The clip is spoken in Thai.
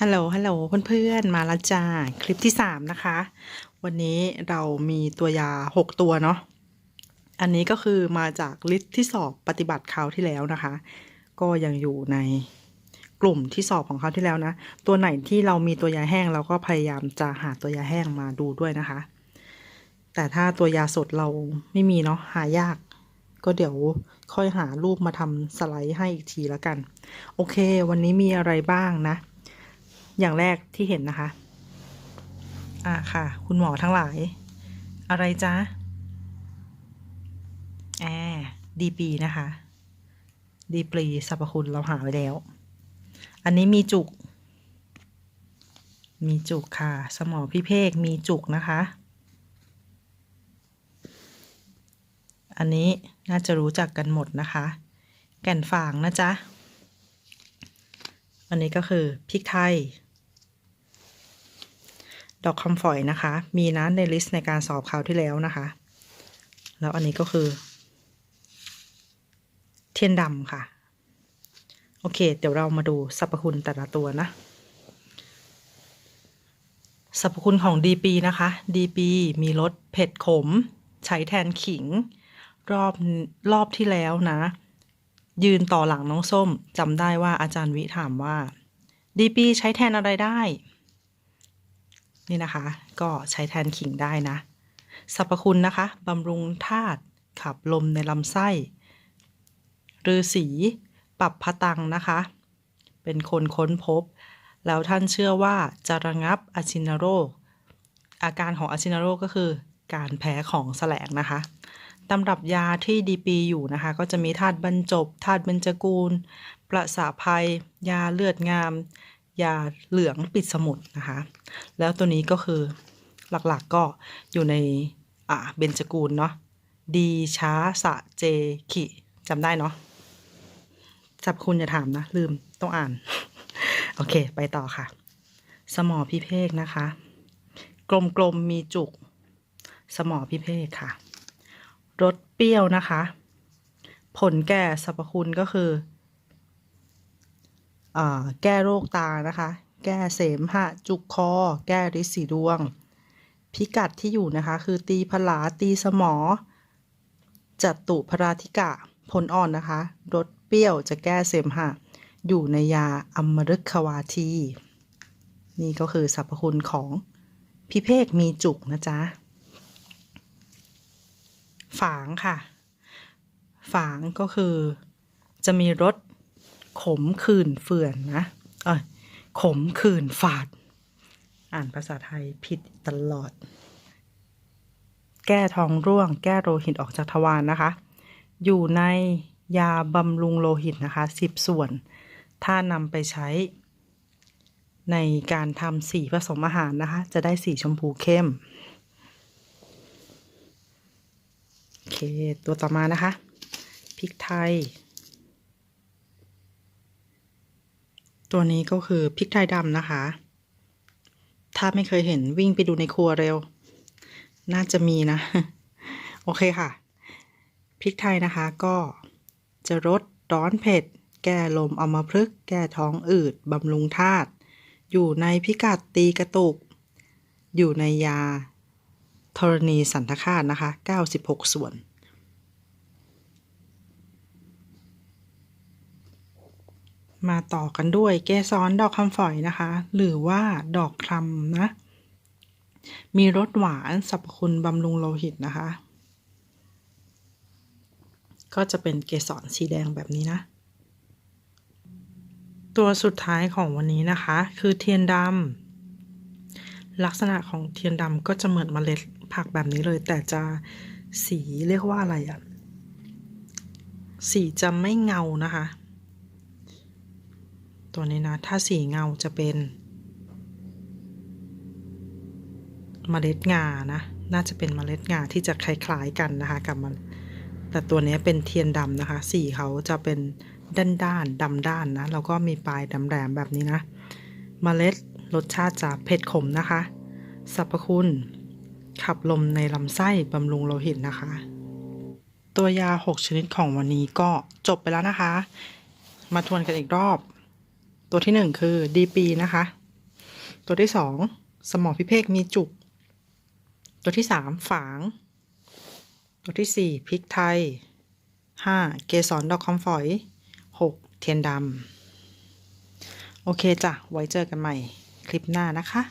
ฮัลโหล ฮัลโหล เพื่อนๆ มาแล้วจ้า คลิปที่สามนะคะ วันนี้เรามีตัวยาหกตัวเนาะ อันนี้ก็คือมาจากลิสต์ที่สอบปฏิบัติคราวที่แล้วนะคะ ก็ยังอยู่ในกลุ่มที่สอบของคราวที่แล้วนะ ตัวไหนที่เรามีตัวยาแห้งเราก็พยายามจะหาตัวยาแห้งมาดูด้วยนะคะ แต่ถ้าตัวยาสดเราไม่มีเนาะ หายากก็เดี๋ยวค่อยหารูปมาทำสไลด์ให้อีกทีแล้วกัน โอเค วันนี้มีอะไรบ้างนะ อย่างแรกที่เห็นนะคะ อ่าค่ะ คุณหมอทั้งหลาย อะไรจ๊ะแอดีปีนะคะ ดีปรีสรรพคุณเราหาไว้แล้ว อันนี้มีจุก มีจุกค่ะ สมอพี่เพกมีจุกนะคะ อันนี้น่าจะรู้จักกันหมดนะคะ แก่นฝางนะจ๊ะ อันนี้ก็คือพริกไทย ดอกคำฝอยนะคะ มีนะในลิสต์ในการสอบคราวที่แล้วนะคะ แล้วอันนี้ก็คือ เทียนดำค่ะ โอเค เดี๋ยวเรามาดูสรรพคุณแต่ละตัวนะสรรพคุณของ DP นะคะ DP มีรสเผ็ดขม ใช้แทนขิง รอบรอบที่แล้วนะ ยืนต่อหลังน้องส้มจำได้ว่าอาจารย์วิถามว่า DP ใช้แทนอะไรได้ นี่นะคะ ก็ใช้แทนขิงได้นะสรรพคุณนะคะบำรุงธาตุขับลมในลำไส้ฤาษีปรับพตังนะคะ เป็นคนค้นพบ แล้วท่านเชื่อว่าจะระงับอาชินโรค อาการของอาชินโรคก็คือ การแพ้ของแสลงนะคะตำรับยาที่ดีปีอยู่นะคะ ก็จะมีธาตุบรรจบธาตุเบญจกูล ประสาภัย ยาเลือดงาม ยาเหลืองปิดสมุดนะคะ แล้วตัวนี้ก็คือหลักๆก็อยู่ในอ่าเบญจกูลเนาะดีช้าสะเจขิจำได้เนาะจับคุณอย่าถามนะ ลืมต้องอ่าน โอเค ไปต่อค่ะ สมอพิเภกนะคะ กลมๆมีจุก สมอพิเภกค่ะรสเปรี้ยวนะคะ ผลแก่สรรพคุณก็คือ แก้โรคตานะคะ แก้เสมหะจุกคอ แก้ริสีดวง พิกัดที่อยู่นะคะ คือตีพลาตีสมอจัตุพราธิกะผลอ่อนนะคะรสเปรี้ยวจะแก้เสมหะ อยู่ในยาอมฤควาที นี่ก็คือสรรพคุณของพิเภกมีจุกนะจ๊ะ ฝางค่ะ ฝางก็คือจะมีรส ขมขื่นเฟื่อนนะเอขมขื่นฝาด อ่านภาษาไทยผิดตลอด แก้ท้องร่วง แก้โลหิตออกจากทวารนะคะ อยู่ในยาบำรุงโลหิตนะคะสิบส่วน ถ้านำไปใช้ ในการทำสีผสมอาหารนะคะ จะได้สีชมพูเข้ม โอเค ตัวต่อมานะคะ พริกไทย ตัวนี้ก็คือพริกไทยดำนะคะ ถ้าไม่เคยเห็นวิ่งไปดูในครัวเร็ว น่าจะมีนะ โอเคค่ะ พริกไทยนะคะก็จะรสร้อนเผ็ด แก้ลมเอามาพลึก แก้ท้องอืด บำรุงธาตุ อยู่ในพิกัดตีกระตุก อยู่ในยาธรณีสันทคาตนะคะ 96 ส่วน มาต่อกันด้วยเกสรดอกคำฝอยนะคะ หรือว่าดอกคลำนะ มีรสหวานสรรพคุณบำรุงโลหิตนะคะ ก็จะเป็นเกสรสีแดงแบบนี้นะ ตัวสุดท้ายของวันนี้นะคะ คือเทียนดำลักษณะของเทียนดำก็จะเหมือนเมล็ดผักแบบนี้เลย แต่จะสีเรียกว่าอะไรอะสีจะไม่เงานะคะ ตัวนี้นะ ถ้าสีเงาจะเป็นเมล็ดงานะ น่าจะเป็นเมล็ดงาที่จะคล้ายๆกันนะคะกับมัน แต่ตัวนี้เป็นเทียนดำนะคะ สีเขาจะเป็นด้านด้านดำด้านนะ แล้วก็มีปลายดำแหลมแบบนี้นะเมล็ดรสชาติจะเผ็ดขมนะคะ สรรพคุณ ขับลมในลำไส้บำรุงโลหิตนะคะ ตัวยา 6 ชนิดของวันนี้ก็จบไปแล้วนะคะ มาทวนกันอีกรอบ ตัวที่หนึ่งคือ DP นะคะ ตัวที่สองสมองพิเภกมีจุก ตัวที่สามฝาง ตัวที่สี่พริกไทยห้าเกสรดอกคอมฝอยหกเทียนดำ โอเคจ้ะ ไว้เจอกันใหม่คลิปหน้านะคะ